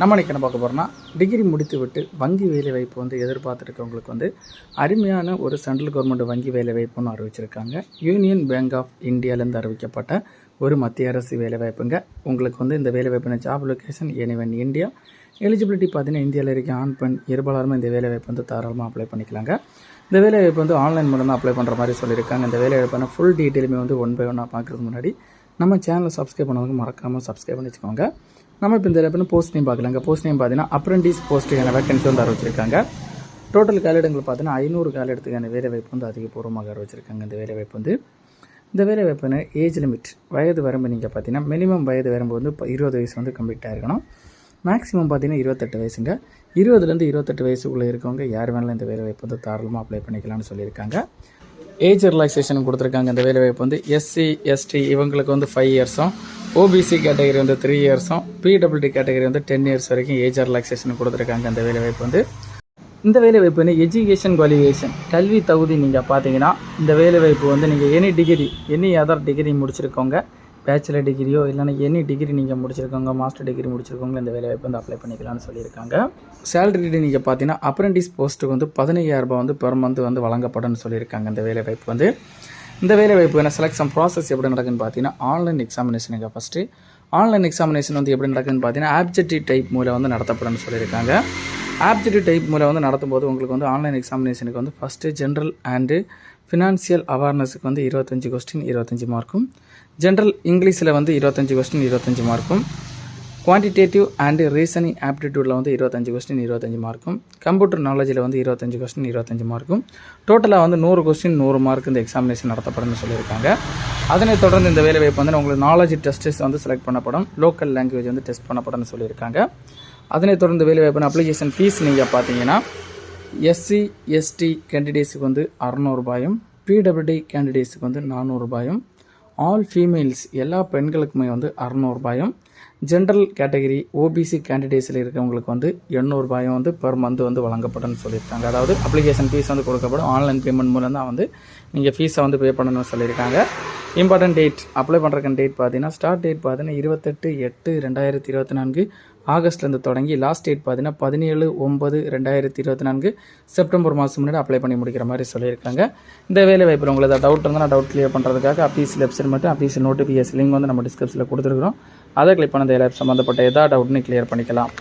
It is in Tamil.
நம்ம இன்னைக்கு என்ன பார்க்க போகிறோம்னா டிகிரி முடித்து விட்டு வங்கி வேலை வாய்ப்பு வந்து எதிர்பார்த்துருக்கவங்களுக்கு வந்து அருமையான ஒரு சென்ட்ரல் கவர்மெண்ட் வங்கி வேலை வாய்ப்புன்னு அறிவிச்சிருக்காங்க. யூனியன் பேங்க் ஆஃப் இந்தியாவிலேருந்து அறிவிக்கப்பட்ட ஒரு மத்திய அரசு வேலை வாய்ப்புங்க. உங்களுக்கு வந்து இந்த வேலை வாய்ப்பின job location anyone India eligibility பார்த்தீங்கன்னா இந்தியாவில் இருக்க ஆண் பெண் இருபாலருமே இந்த வேலை வாய்ப்பு வந்து தாராளமாக அப்ளை பண்ணிக்கலாங்க. இந்த வேலை வாய்ப்பு வந்து ஆன்லைன் மூலம் தான் அப்ளை பண்ணுற மாதிரி சொல்லியிருக்காங்க. இந்த வேலை வாய்ப்பான ஃபுல் டீட்டெயிலுமே வந்து ஒன் பை ஒன்னாக பார்க்குறதுக்கு முன்னாடி நம்ம சேனலை சப்ஸ்கிரைப் பண்ணவங்க மறக்காமல் சப்ஸ்கிரைப் பண்ணி வச்சுக்கோங்க. நம்ம இப்போ இந்த வேலை போஸ்ட் நேம் பார்க்கலாங்க. போஸ்ட் நேம் பார்த்தீங்கன்னா அப்ரெண்டிஸ் போஸ்ட்டுக்கான வேக்கன்சி வந்து அறிவிச்சிருக்காங்க. டோட்டல் காலிடங்கள் பார்த்தீங்கன்னா ஐநூறு காலிடத்துக்கான வேலைவாய்ப்பு வந்து அதிகபூர்வமாக அறிவிச்சிருக்காங்க இந்த வேலைவாய்ப்பு வந்து. இந்த வேலைவாய்ப்புனா ஏஜ் லிமிட் வயது வரம்பு நீங்கள் பார்த்தீங்கன்னா மினிமம் வயது வரம்பு வந்து இப்போ இருபது வயசு வந்து கம்ப்ளீட் ஆகிருக்கணும் மேக்ஸிமம் பார்த்தீங்கன்னா இருபத்தெட்டு வயசுங்க. இருபதுலேருந்து இருபத்தெட்டு வயசுக்குள்ளே இருக்கவங்க யார் வேணாலும் இந்த வேலைவாய்ப்பு வந்து தாராளமாக அப்ளை பண்ணிக்கலாம்னு சொல்லியிருக்காங்க. ஏஜ் ரிலாக்ஸேஷன் கொடுத்துருக்காங்க. இந்த வேலைவாய்ப்பு வந்து எஸ்சி எஸ்டி இவங்களுக்கு வந்து ஃபைவ் இயர்ஸும் ஓபிசி கேட்டகரி வந்து த்ரீ இயர்ஸும் பிடபிள்டி கேட்டகரி வந்து டென் இயர்ஸ் வரைக்கும் ஏஜ் ரிலாக்ஸேஷன் கொடுத்துருக்காங்க இந்த வேலை வாய்ப்பு வந்து. இந்த வேலை வாய்ப்பு வந்து எஜுகேஷன் குவாலிஃபிகேஷன் கல்வி தகுதி நீங்கள் பார்த்தீங்கன்னா இந்த வேலை வாய்ப்பு வந்து நீங்கள் any degree any other degree முடிச்சிருக்கோங்க. Bachelor டிகிரியோ இல்லைன்னா எனி டிகிரி நீங்கள் முடிச்சிருக்கோங்க மாஸ்டர் டிகிரி முடிச்சிருக்கோங்க இந்த வேலை வாய்ப்பு வந்து அப்ளை பண்ணிக்கலாம்னு சொல்லியிருக்காங்க. சேலரி நீங்கள் பார்த்தீங்கன்னா அப்ரெண்டிஸ் போஸ்ட்டுக்கு வந்து பதினையாயிரரூபா வந்து பெர் மந்த் வந்து வழங்கப்படும்னு சொல்லியிருக்காங்க இந்த வேலை வாய்ப்பு வந்து. இந்த வேலை வாய்ப்பு என்ன ப்ராசஸ் எப்படி நடக்குன்னு பார்த்தீங்கன்னா ஆன்லைன் எக்ஸாமினேஷனுக்கு ஃபஸ்ட்டு ஆன்லைன் எக்ஸாமினேஷன் வந்து எப்படி நடக்குதுன்னு பார்த்தீங்கன்னா ஆப்ஜெக்டிவ் டைப் மூலம் வந்து நடத்தப்படும்னு சொல்லியிருக்காங்க. ஆப்ஜெக்டிவ் டைப் மூலம் வந்து நடத்தும் போது உங்களுக்கு வந்து ஆன்லைன் எக்ஸாமினேஷனுக்கு வந்து ஃபஸ்ட்டு ஜென்ரல் அண்டு ஃபினான்ஷியல் அவேர்னஸுக்கு வந்து இருபத்தஞ்சி கொஸ்டின் இருபத்தஞ்சி மார்க்கும் ஜென்ரல் இங்கிலீஷில் வந்து இருபத்தஞ்சி கொஸ்டின் இருபத்தஞ்சி மார்க்கும் குவான்டிடேட்டிவ் அண்டு ரீசனிங் ஆப்டிடியூடில் வந்து இருபத்தஞ்சி கொஸ்டின் இருபத்தஞ்சி மார்க்கும் கம்ப்யூட்டர் நாலேஜில் வந்து இருபத்தஞ்சி கொஸ்டின் இருபத்தஞ்சி மார்க்கும் டோட்டலாக வந்து நூறு கொஸ்டின் நூறு மார்க் இந்த எக்ஸாமினேஷன் நடத்தப்படும்னு சொல்லியிருக்காங்க. அதனைத் தொடர்ந்து இந்த வேலை வாய்ப்பு வந்து உங்களுக்கு நாலேஜ் டெஸ்டஸ் வந்து செலக்ட் பண்ணப்படும். லோக்கல் லாங்குவேஜ் வந்து டெஸ்ட் பண்ணப்படும்னு சொல்லியிருக்காங்க. அதனைத் தொடர்ந்து வேலை அப்ளிகேஷன் ஃபீஸ் நீங்கள் பார்த்தீங்கன்னா எஸ்சி எஸ்டி கேண்டிடேட்ஸுக்கு வந்து அறநூறுபாயும் பிடபிள்யூடி கேண்டிடேட்ஸுக்கு வந்து நானூறுபாயும் ஆல் ஃபீமேல்ஸ் எல்லா பெண்களுக்குமே வந்து அறநூறுபாயும் ஜென்ரல் கேட்டகரி ஓபிசி கேண்டிடேட்ஸில் இருக்கிறவங்களுக்கு வந்து எண்ணூறுபாயும் வந்து பெர் மந்த் வந்து வழங்கப்படும்னு சொல்லியிருக்காங்க. அதாவது அப்ளிகேஷன் ஃபீஸ் வந்து கொடுக்கப்படும். ஆன்லைன் பேமெண்ட் மூலம் தான் வந்து நீங்கள் ஃபீஸை வந்து பே பண்ணணும்னு சொல்லியிருக்காங்க. இம்பார்ட்டன்ட் டேட் அப்ளை பண்ணுறக்கான டேட் பார்த்தீங்கன்னா ஸ்டார்ட் டேட் பார்த்தீங்கன்னா இருபத்தெட்டு எட்டு ரெண்டாயிரத்தி இருபத்தி நான்கு ஆகஸ்ட்லேருந்து தொடங்கி லாஸ்ட் டேட் பார்த்தீங்கன்னா பதினேழு ஒம்பது ரெண்டாயிரத்தி இருபத்தி நான்கு செப்டம்பர் மாதம் முன்னாடி அப்ளை பண்ணி முடிக்கிற மாதிரி சொல்லியிருக்காங்க. இந்த வேலை வாய்ப்பில் உங்களுக்கு ஏதாவது டவுட் இருந்தால் நான் டவுட் கிளியர் பண்ணுறதுக்காக அபிசி வெப்சைட் மட்டும் அபிசி நோட்டிஃபிகேஷன் லிங்க் வந்து நம்ம டிஸ்கிரிப்ஷனில் கொடுத்துருக்குறோம். அதை கிளிக் பண்ண இந்த சம்மந்தப்பட்ட எதாவது டவுட்னு கிளியர் பண்ணிக்கலாம்.